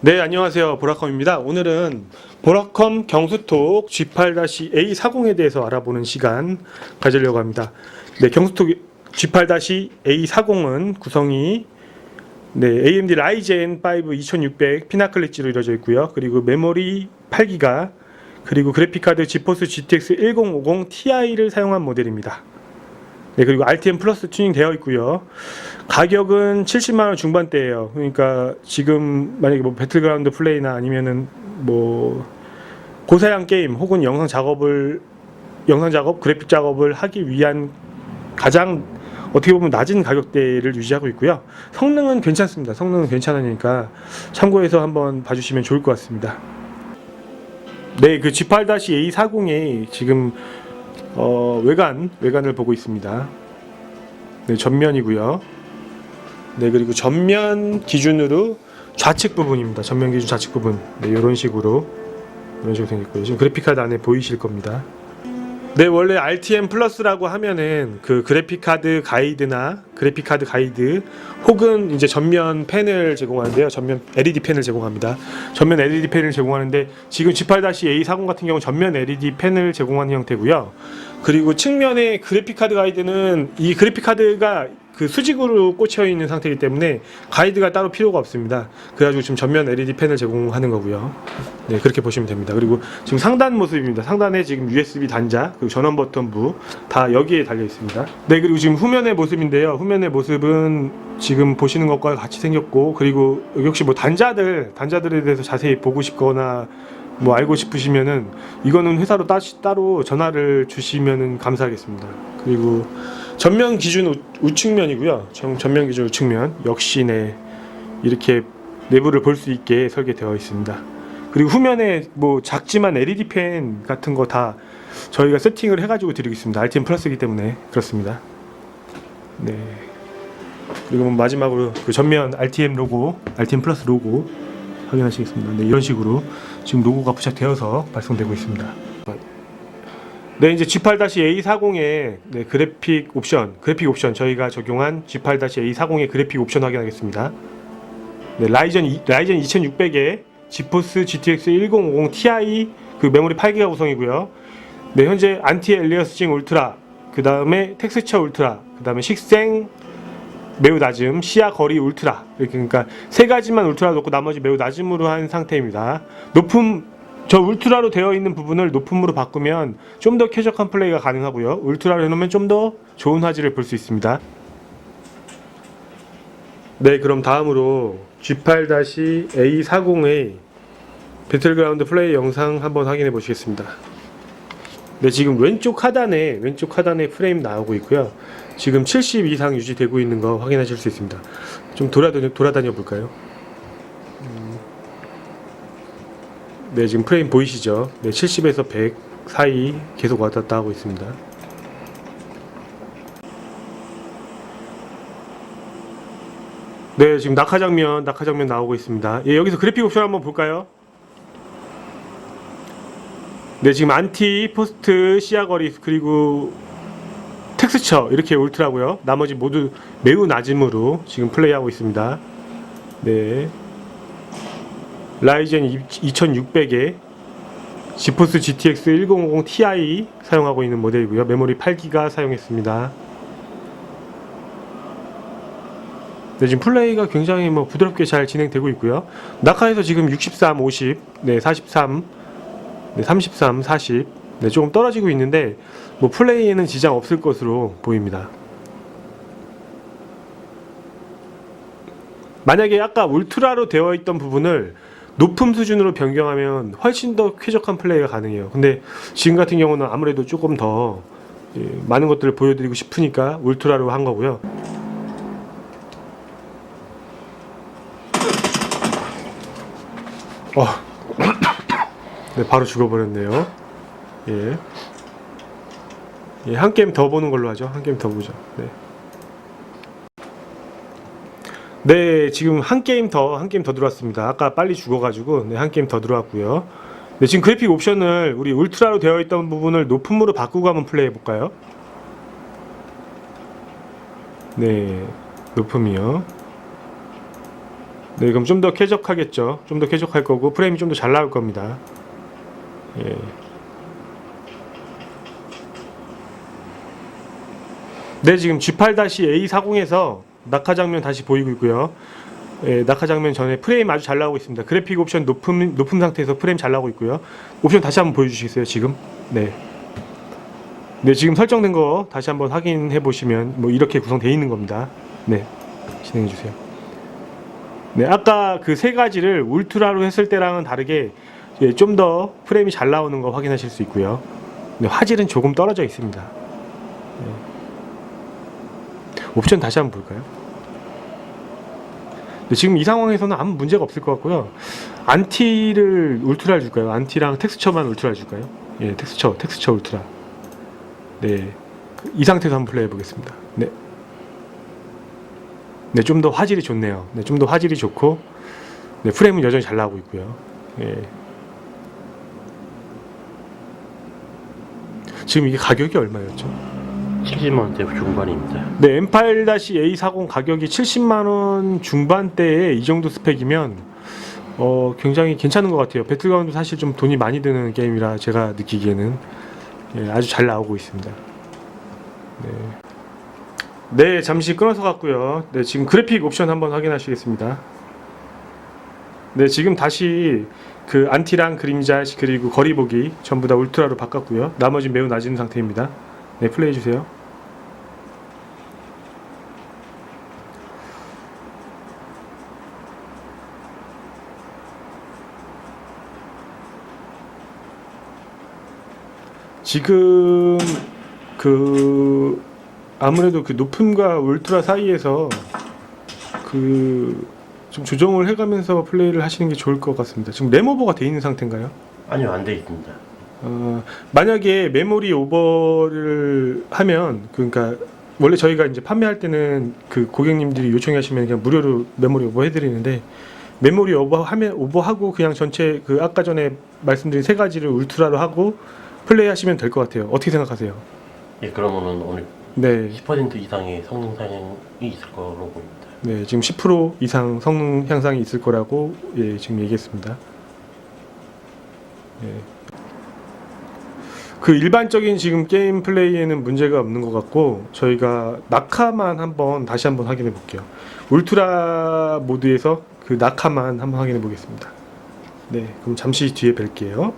네, 안녕하세요. 보라컴입니다. 오늘은 보라컴 경수톡 G8-A40에 대해서 알아보는 시간 가지려고 합니다. 네, 경수톡 G8-A40은 구성이 네, AMD 라이젠 5 2600 피나클 엣지로 이루어져 있고요. 그리고 메모리 8기가 그리고 그래픽카드 지포스 GTX 1050 Ti를 사용한 모델입니다. 네, 그리고 RTM 플러스 튜닝 되어 있고요. 가격은 70만 원 중반대예요. 그러니까 지금 만약에 뭐 배틀그라운드 플레이나 아니면은 뭐 고사양 게임 혹은 영상 작업을 영상 작업, 그래픽 작업을 하기 위한 가장 어떻게 보면 낮은 가격대를 유지하고 있고요. 성능은 괜찮습니다. 성능은 괜찮으니까 참고해서 한번 봐주시면 좋을 것 같습니다. 네, 그 G8-A40의 지금 어, 외관 외관을 보고 있습니다. 네, 전면이고요. 네, 그리고 전면 기준으로 좌측 부분입니다. 전면 기준 좌측 부분. 네, 이런 식으로 이런 식으로 생겼고요. 지금 그래픽 카드 안에 보이실 겁니다. 네, 원래 RTM 플러스라고 하면은 그 그래픽 카드 가이드나 그래픽 카드 가이드 혹은 이제 전면 펜을 제공하는데요. 전면 LED 펜을 제공합니다. 전면 LED 펜을 제공하는데 지금 G8-A40 같은 경우 전면 LED 펜을 제공하는 형태고요. 그리고 측면에 그래픽 카드 가이드는 이 그래픽 카드가 그 수직으로 꽂혀 있는 상태이기 때문에 가이드가 따로 필요가 없습니다. 그래가지고 지금 전면 LED 펜을 제공하는 거고요. 네, 그렇게 보시면 됩니다. 그리고 지금 상단 모습입니다. 상단에 지금 USB 단자, 그리고 전원 버튼부 다 여기에 달려 있습니다. 네, 그리고 지금 후면의 모습인데요. 후면의 모습은 지금 보시는 것과 같이 생겼고, 그리고 혹시 뭐 단자들, 단자들에 대해서 자세히 보고 싶거나 뭐 알고 싶으시면은 이거는 회사로 따, 따로 전화를 주시면은 감사하겠습니다. 그리고 전면 기준 우, 우측면이고요. 전, 전면 기준 우측면 역시 네 이렇게 내부를 볼 수 있게 설계되어 있습니다. 그리고 후면에 뭐 작지만 LED 펜 같은 거 다 저희가 세팅을 해가지고 드리겠습니다. RTM 플러스이기 때문에 그렇습니다. 네. 그리고 뭐 마지막으로 그 전면 RTM 로고, RTM 플러스 로고 확인하시겠습니다. 네, 이런 식으로 지금 로고가 부착되어서 발송되고 있습니다. 네, 이제 G8-A40의 네, 그래픽 옵션, 그래픽 옵션 저희가 적용한 G8-A40의 그래픽 옵션 확인하겠습니다. 네, 라이젠 이- 라이젠 2600에 지포스 GTX 1050 Ti 그 메모리 8기가 구성이고요. 네, 현재 안티 엘리어스징 울트라, 그 다음에 텍스처 울트라, 그 다음에 식생 매우 낮음, 시야 거리 울트라 이렇게 그러니까 세 가지만 울트라 놓고 나머지 매우 낮음으로 한 상태입니다. 높음 저 울트라로 되어 있는 부분을 높음으로 바꾸면 좀 더 쾌적한 플레이가 가능하고요. 울트라로 해놓으면 좀 더 좋은 화질을 볼 수 있습니다. 네, 그럼 다음으로 G8-A40의 배틀그라운드 플레이 영상 한번 확인해 보시겠습니다. 네, 지금 왼쪽 하단에 왼쪽 하단에 프레임 나오고 있고요. 지금 70 이상 유지되고 있는 거 확인하실 수 있습니다. 좀 돌아다녀 돌아다녀 볼까요? 네, 지금 프레임 보이시죠? 네, 70에서 100 사이 계속 왔다 갔다 하고 있습니다. 네, 지금 낙하 장면, 낙하 장면 나오고 있습니다. 예, 여기서 그래픽 옵션 한번 볼까요? 네, 지금 안티, 포스트, 시야거리 그리고 텍스처 이렇게 울트라고요. 나머지 모두 매우 낮음으로 지금 플레이하고 있습니다. 네. 라이젠 2600에 지포스 GTX 1050 Ti 사용하고 있는 모델이고요. 메모리 8기가 사용했습니다. 네, 지금 플레이가 굉장히 뭐 부드럽게 잘 진행되고 있고요. 낙하에서 지금 63, 50, 네, 43, 네, 33, 40, 네, 조금 떨어지고 있는데 뭐 플레이에는 지장 없을 것으로 보입니다. 만약에 아까 울트라로 되어 있던 부분을 높음 수준으로 변경하면 훨씬 더 쾌적한 플레이가 가능해요. 근데 지금 같은 경우는 아무래도 조금 더 예, 많은 것들을 보여드리고 싶으니까 울트라로 한 거고요. 어, 네, 바로 죽어버렸네요. 예. 예, 한 게임 더 보는 걸로 하죠. 한 게임 더 보죠. 네. 네, 지금 한 게임 더, 한 게임 더 들어왔습니다. 아까 빨리 죽어가지고, 네, 한 게임 더 들어왔고요. 네, 지금 그래픽 옵션을 우리 울트라로 되어 있던 부분을 높음으로 바꾸고 한번 플레이해 볼까요? 네, 높음이요. 네, 그럼 좀 더 쾌적하겠죠. 좀 더 쾌적할 거고 프레임이 좀 더 잘 나올 겁니다. 예. 네, 지금 G8-A40에서 낙하 장면 다시 보이고 있고요. 예, 낙하 장면 전에 프레임 아주 잘 나오고 있습니다. 그래픽 옵션 높은 높은 상태에서 프레임 잘 나오고 있고요. 옵션 다시 한번 보여주시겠어요? 지금? 네. 네, 지금 설정된 거 다시 한번 확인해 보시면 뭐 이렇게 구성되어 있는 겁니다. 네, 진행해 주세요. 네, 아까 그 세 가지를 울트라로 했을 때랑은 다르게 예, 좀 더 프레임이 잘 나오는 거 확인하실 수 있고요. 네, 화질은 조금 떨어져 있습니다. 네. 옵션 다시 한번 볼까요? 네, 지금 이 상황에서는 아무 문제가 없을 것 같고요. 안티를 울트라 줄까요? 안티랑 텍스처만 울트라 줄까요? 예, 텍스처, 텍스처 울트라. 네, 이 상태에서 한번 플레이해 보겠습니다. 네. 네, 좀 더 화질이 좋네요. 네, 좀 더 화질이 좋고, 네, 프레임은 여전히 잘 나오고 있고요. 예. 지금 이게 가격이 얼마였죠? 70만 원대 중반입니다. 네, M8-A40 가격이 70만 원 중반대에 이 정도 스펙이면 어, 굉장히 괜찮은 것 같아요. 배틀그라운드 사실 좀 돈이 많이 드는 게임이라 제가 느끼기에는 예, 아주 잘 나오고 있습니다. 네. 네, 잠시 끊어서 갔고요. 네, 지금 그래픽 옵션 한번 확인하시겠습니다. 네, 지금 다시 그 안티랑 그림자 그리고 거리 보기 전부 다 울트라로 바꿨고요. 나머지 매우 낮은 상태입니다. 네, 플레이 해 주세요. 지금 그 아무래도 그 높음과 울트라 사이에서 그 좀 조정을 해가면서 플레이를 하시는 게 좋을 것 같습니다. 지금 램오버가 돼 있는 상태인가요? 아니요, 안 돼 있습니다. 어, 만약에 메모리 오버를 하면 그러니까 원래 저희가 이제 판매할 때는 그 고객님들이 요청하시면 그냥 무료로 메모리 오버 해드리는데 메모리 오버하면 오버하고 그냥 전체 그 아까 전에 말씀드린 세 가지를 울트라로 하고 플레이하시면 될 것 같아요. 어떻게 생각하세요? 예, 그러면은 오늘 네, 10% 이상의 성능 상향이 있을 거로 보입니다. 네 지금 10% 이상 성능 향상이 있을 거라고 예, 지금 얘기했습니다. 예. 그 일반적인 지금 게임 플레이에는 문제가 없는 것 같고 저희가 낙하만 한번 다시 한번 확인해 볼게요. 울트라 모드에서 그 낙하만 한번 확인해 보겠습니다. 네, 그럼 잠시 뒤에 뵐게요.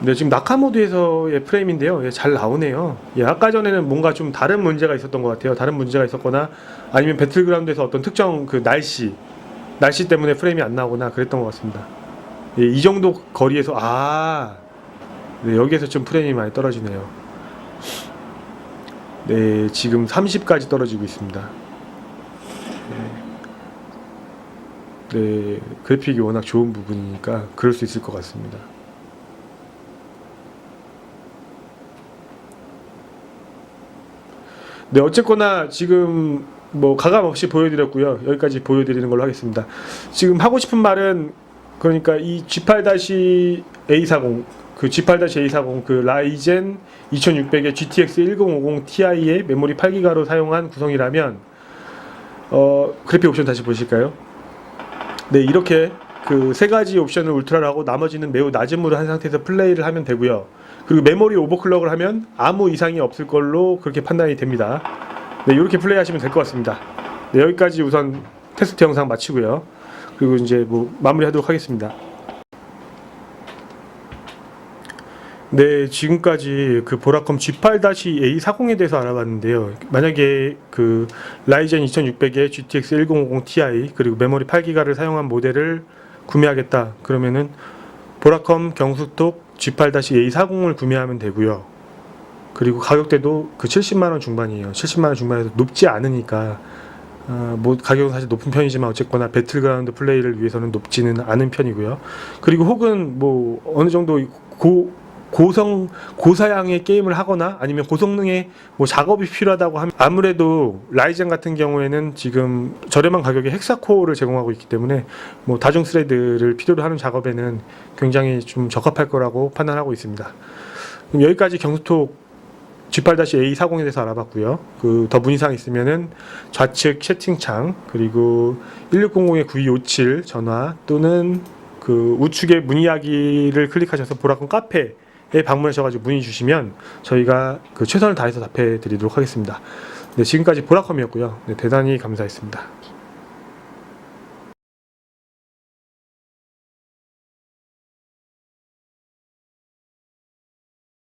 네, 지금 낙하 모드에서의 프레임인데요. 예, 잘 나오네요. 예, 아까 전에는 뭔가 좀 다른 문제가 있었던 것 같아요. 다른 문제가 있었거나 아니면 배틀그라운드에서 어떤 특정 그 날씨, 날씨 때문에 프레임이 안 나오거나 그랬던 것 같습니다. 예, 이 정도 거리에서 아 네, 여기에서 좀 프레임이 많이 떨어지네요. 네, 지금 30까지 떨어지고 있습니다. 네, 네, 그래픽이 워낙 좋은 부분이니까 그럴 수 있을 것 같습니다. 네, 어쨌거나 지금 뭐 가감 없이 보여드렸고요. 여기까지 보여드리는 걸로 하겠습니다. 지금 하고 싶은 말은 그러니까 이 G8-A40 그 G8-A40 그 라이젠 2600의 GTX 1050 Ti의 메모리 8기가로 사용한 구성이라면 어 그래픽 옵션 다시 보실까요? 네 이렇게 그 세 가지 옵션을 울트라로 하고 나머지는 매우 낮음으로 한 상태에서 플레이를 하면 되고요. 그리고 메모리 오버클럭을 하면 아무 이상이 없을 걸로 그렇게 판단이 됩니다. 네 이렇게 플레이하시면 될 것 같습니다. 네, 여기까지 우선 테스트 영상 마치고요. 그리고 이제 뭐 마무리하도록 하겠습니다. 네, 지금까지 그 보라컴 G8-A40에 대해서 알아봤는데요. 만약에 그 라이젠 2600의 GTX 1050 Ti 그리고 메모리 8기가를 사용한 모델을 구매하겠다. 그러면은 보라컴 경수톡 G8-A40을 구매하면 되고요. 그리고 가격대도 그 70만 원 중반이에요. 70만 원 중반에서 높지 않으니까 어, 뭐 가격은 사실 높은 편이지만 어쨌거나 배틀그라운드 플레이를 위해서는 높지는 않은 편이고요. 그리고 혹은 뭐 어느 정도 고 고성 고사양의 게임을 하거나 아니면 고성능의 뭐 작업이 필요하다고 하면 아무래도 라이젠 같은 경우에는 지금 저렴한 가격에 헥사코어를 제공하고 있기 때문에 뭐 다중 스레드를 필요로 하는 작업에는 굉장히 좀 적합할 거라고 판단하고 있습니다. 그럼 여기까지 경수톡 G8-A40에 대해서 알아봤고요. 그 더 문의사항 있으면은 좌측 채팅창 그리고 1600-9257 전화 또는 그 우측에 문의하기를 클릭하셔서 보라콘 카페에 방문하셔가지고 문의 주시면 저희가 그 최선을 다해서 답해 드리도록 하겠습니다. 네, 지금까지 보라컴이었고요. 네, 대단히 감사했습니다.